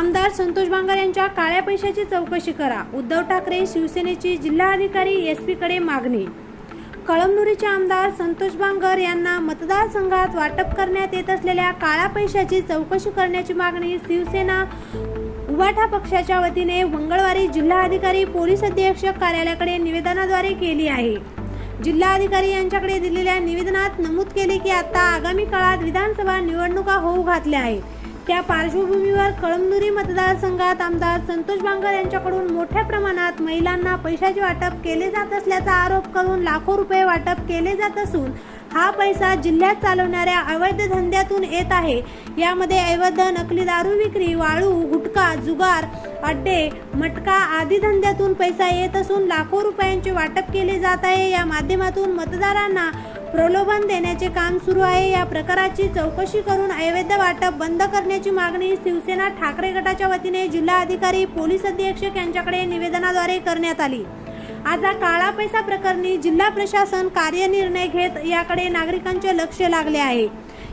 आमदार संतोष बांगर यांच्या काळ्या पैशाची चौकशी करा. उद्धव ठाकरे शिवसेनेची जिल्हाधिकारी एसकडे मागणी. कळमनुरीचे आमदार संतोष बांगर यांना मतदारसंघात वाटप करण्यात येत असलेल्या काळ्या पैशाची चौकशी करण्याची मागणी शिवसेना उभाठा पक्षाच्या वतीने मंगळवारी जिल्हाधिकारी पोलीस अधीक्षक कार्यालयाकडे निवेदनाद्वारे केली आहे. जिल्हाधिकारी यांच्याकडे दिलेल्या निवेदनात नमूद केले की आता आगामी काळात विधानसभा निवडणुका होऊ घातल्या आहेत. त्या पार्श्वभूमीवर कळमनुरी मतदारसंघात आमदार संतोष बांगर यांच्याकडून मोठ्या प्रमाणात महिलांना पैशाचे वाटप केले जात असल्याचा आरोप करून लाखो रुपये वाटप केले जात असून हा पैसा जिल्ह्यात चालवणाऱ्या अवैध धंद्यातून येत आहे. यामध्ये अवैध नकली दारू विक्री वाळू गुटखा जुगार अड्डे मटका आदी धंद्यातून पैसा येत असून लाखो रुपयांचे वाटप केले जात आहे. या माध्यमातून मतदारांना प्रलोभन देण्याचे काम सुरू आहे. या प्रकाराची चौकशी करून अवैध वाटप बंद करण्याची मागणी शिवसेना ठाकरे गटाच्या वतीने जिल्हाधिकारी पोलीस अधीक्षक यांच्याकडे निवेदनाद्वारे करण्यात आली. आता काळा पैसा प्रकरणी जिल्हा प्रशासन कार्यनिर्णय घेत याकडे नागरिकांचे लक्ष लागले आहे.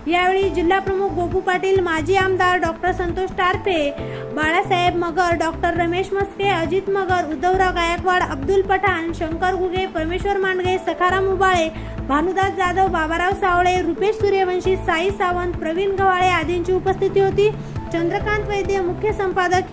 यावेळी जिल्हाप्रमुख गोपू पाटील माजी आमदार डॉक्टर संतोष टारफे बाळासाहेब मगर डॉक्टर रमेश मस्के अजित मगर उद्धवराव गायकवाड अब्दुल पठाण शंकर घुगे परमेश्वर मांडगे सखाराम उबाळे भानुदास जाधव बाबाराव सावळे रुपेश सूर्यवंशी साई सावंत प्रवीण गवाळे आदींची उपस्थिती होती. चंद्रकांत वैद्य मुख्य संपादक